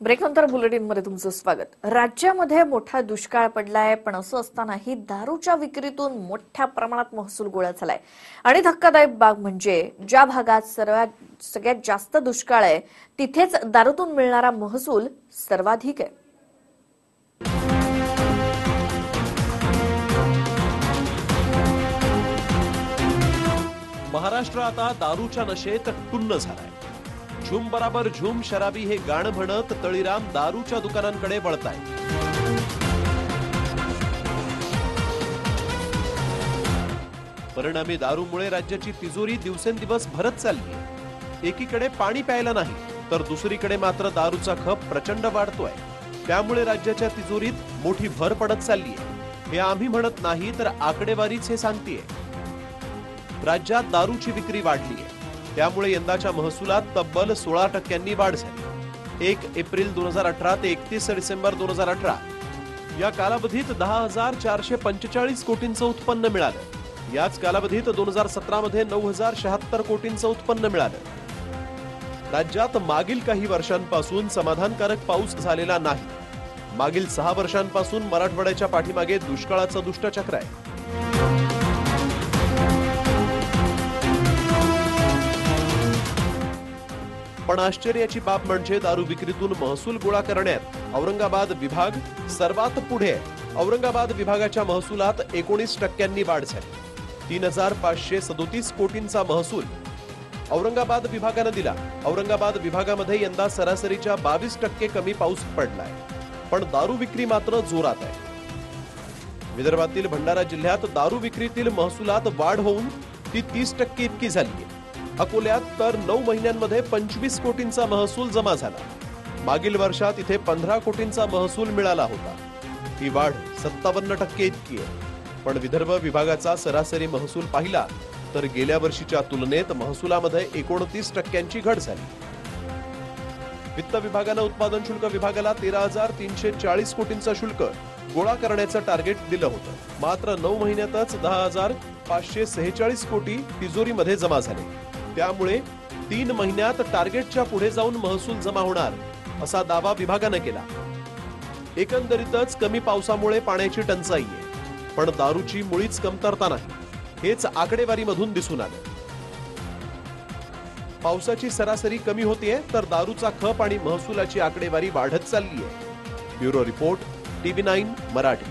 ब्रेकनंतर बुलेटिनमध्ये तुमचं स्वागत. राज्यामध्ये मोठा दुष्काळ पडलाय पण असं असतानाही दारूच्या विक्रीतून मोठ्या प्रमाणात महसूल गोळा झालाय. आणि धक्कादायक बाब म्हणजे ज्या भागात सर्वात सगळ्यात जास्त दुष्काळ आहे तिथेच दारूतून मिळणारा महसूल सर्वाधिक आहे. महाराष्ट्र आता दारूच्या नशेत टुन्न झालाय. झूम बराबर झूम शराबी हे गाणं म्हणत तळीराम दारूच्या दुकानांकडे वळताय परिणामी दारूमुळे राज्याची तिजोरी दिवसेंदिवस भरत चालली एकीकडे पाणी प्यायला नाही तर दुसरीकडे मात्र दारूचा खप प्रचंड वाढतोय. त्यामुळे राज्याच्या तिजोरीत मोठी भर पडत चालली आहे. हे आम्ही म्हणत नाही तर आकडेवारीच हे सांगतेय. राज्यात दारूची विक्री वाढली आहे. त्यामुळे यंदाच्या महसुलात तब्बल सोळा टक्क्यांनी वाढ झाली. एक एप्रिल दोन हजार अठरा ते एकतीस डिसेंबर दोन हजार अठरा. या कालावधीत दहा हजार चारशे पंचेचाळीस कोटींचं उत्पन्न मिळालं. याच कालावधीत दोन हजार सतरामध्ये नऊ हजार शहात्तर कोटींचं उत्पन्न मिळालं. राज्यात मागील काही वर्षांपासून समाधानकारक पाऊस झालेला नाही. मागील सहा वर्षांपासून मराठवाड्याच्या पाठीमागे दुष्काळाचं दुष्टचक्र आहे. पण आश्चर्याची बाब म्हणजे दारू विक्रीतून महसूल गोळा करण्यात औरंगाबाद विभाग सर्वात पुढे. औरंगाबाद विभागाच्या महसुलात एकोणीस टक्क्यांनी वाढ झाली. तीन हजार पाचशे सदोतीस कोटींचा महसूल औरंगाबाद विभागानं दिला. औरंगाबाद विभागामध्ये यंदा सरासरीच्या बावीस टक्के कमी पाऊस पडलाय. पण दारू विक्री मात्र जोरात आहे. विदर्भातील भंडारा जिल्ह्यात दारू विक्रीतील महसुलात वाढ होऊन ती तीस टक्के इतकी झाली आहे अकोल्यात तर नऊ महिन्यांमध्ये पंचवीस कोटींचा महसूल जमा झाला. मागील वर्षात इथे पंधरा कोटींचा महसूल मिळाला होता. ही वाढ सत्तावन्न टक्के इतकी आहे. पण विदर्भ विभागाचा सरासरी महसूल पाहिला तर गेल्या वर्षीच्या तुलनेत महसुलामध्ये एकोणतीस टक्क्यांची घट झाली. वित्त विभागानं उत्पादन शुल्क विभागाला तेरा हजार तीनशे चाळीस कोटींचं शुल्क गोळा करण्याचं टार्गेट दिलं होतं. मात्र नऊ महिन्यातच दहा हजार पाचशे सेहेचाळीस कोटी तिजोरीमध्ये जमा झाले. त्यामुळे तीन महिन्यात टार्गेटच्या पुढे जाऊन महसूल जमा होणार असा दावा विभागानं केला. एकंदरीतच कमी पावसामुळे पाण्याची टंचाई आहे पण दारूची मुळीच कमतरता नाही हेच आकडेवारीमधून दिसून आलं. पावसाची सरासरी कमी होतीये तर दारूचा खप आणि महसुलाची आकडेवारी वाढत चालली आहे bureau report TV nine Marathi.